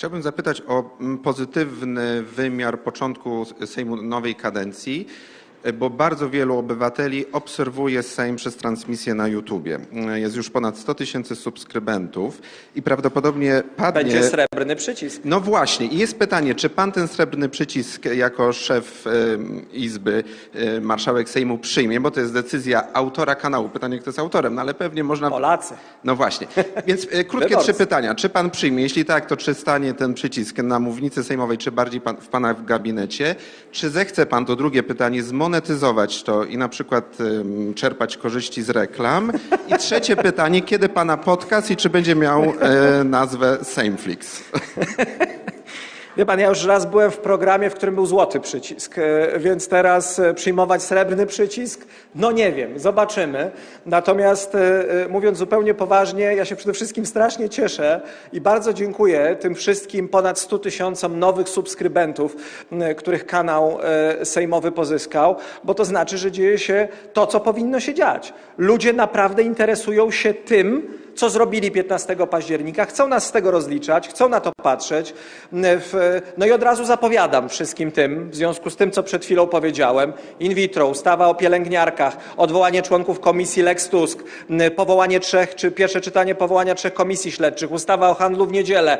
Chciałbym zapytać o mm, pozytywny wymiar początku Sejmu nowej kadencji, bo bardzo wielu obywateli obserwuje Sejm przez transmisję na YouTubie. E, Jest już ponad 100 tysięcy subskrybentów i prawdopodobnie padnie... Będzie srebrny przycisk. No właśnie, i jest pytanie, czy pan ten srebrny przycisk jako szef em, Izby, e, marszałek Sejmu przyjmie, bo to jest decyzja autora kanału. Pytanie, kto jest autorem, no ale pewnie można... Polacy. No właśnie. Więc e, krótkie trzy pytania. Czy pan przyjmie? Jeśli tak, to czy stanie ten przycisk na mównicy sejmowej, czy bardziej pan, w pana w gabinecie? Czy zechce pan, to drugie pytanie, zmonetyzować to i na przykład czerpać korzyści z reklam? I trzecie pytanie, kiedy pana podcast i czy będzie miał e, nazwę Sejmflix? Wie pan, ja już raz byłem w programie, w którym był złoty przycisk, e, więc teraz e, przyjmować srebrny przycisk? No nie wiem, zobaczymy. Natomiast e, mówiąc zupełnie poważnie, ja się przede wszystkim strasznie cieszę i bardzo dziękuję tym wszystkim ponad 100 tysiącom nowych subskrybentów, których kanał sejmowy pozyskał, bo to znaczy, że dzieje się to, co powinno się dziać. Ludzie naprawdę interesują się tym, co zrobili 15 października, chcą nas z tego rozliczać, chcą na to patrzeć. W- No i od razu zapowiadam wszystkim tym, w związku z tym, co przed chwilą powiedziałem, in vitro, ustawa o pielęgniarkach, odwołanie członków komisji Lex Tusk, m, powołanie trzech, czy pierwsze czytanie powołania trzech komisji śledczych, ustawa o handlu w niedzielę,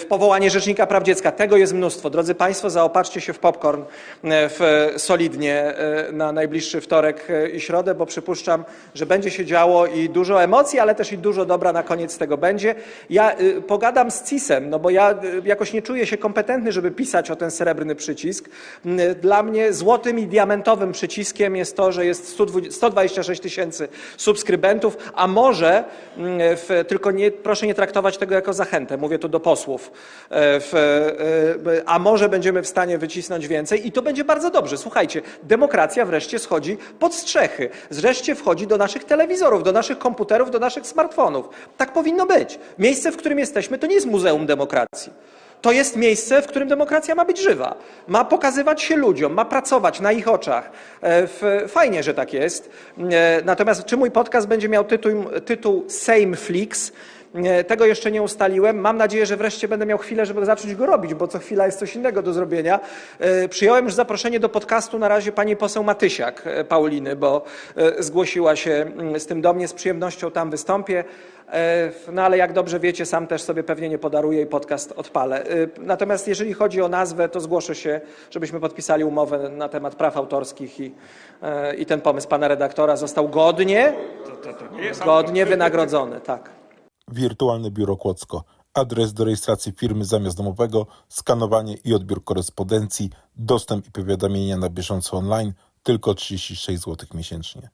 y, powołanie Rzecznika Praw Dziecka. Tego jest mnóstwo. Drodzy Państwo, zaopatrzcie się w popcorn y, w, solidnie y, na najbliższy wtorek i środę, bo przypuszczam, że będzie się działo i dużo emocji, ale też i dużo dobra na koniec tego będzie. Ja y, pogadam z CIS-em, no bo ja y, jakoś nie czuję się kompetentny, żeby pisać o ten srebrny przycisk. Y, Dla mnie złotym i diamentowym przyciskiem jest to, że jest 120 126 tysięcy subskrybentów, a może, mm, w, tylko nie, proszę nie traktować tego jako zachętę, mówię tu do posłów, e, w, e, a może będziemy w stanie wycisnąć więcej i to będzie bardzo dobrze. Słuchajcie, demokracja wreszcie schodzi pod strzechy, wreszcie wchodzi do naszych telewizorów, do naszych komputerów, do naszych smartfonów. Tak powinno być. Miejsce, w którym jesteśmy, to nie jest muzeum demokracji. To jest miejsce, w którym demokracja ma być żywa. Ma pokazywać się ludziom, ma pracować na ich oczach. E, Fajnie, że tak jest. E, Natomiast czy mój podcast będzie miał tytuł, tytuł Sameflix? E, Tego jeszcze nie ustaliłem. Mam nadzieję, że wreszcie będę miał chwilę, żeby zacząć go robić, bo co chwila jest coś innego do zrobienia. E, Przyjąłem już zaproszenie do podcastu na razie pani poseł Matysiak e, Pauliny, bo e, zgłosiła się mm, z tym do mnie. Z przyjemnością tam wystąpię. E, No ale jak dobrze wiecie, sam też sobie pewnie nie podaruję i podcast odpalę. E, Natomiast jeżeli chodzi o nazwę, to zgłoszę się, żebyśmy podpisali umowę na temat praw autorskich i, e, i ten pomysł pana redaktora został godnie, godnie wynagrodzony. Tak. Wirtualne biuro Kłodzko. Adres do rejestracji firmy zamiast domowego, skanowanie i odbiór korespondencji, dostęp i powiadomienia na bieżąco online tylko 36 zł miesięcznie.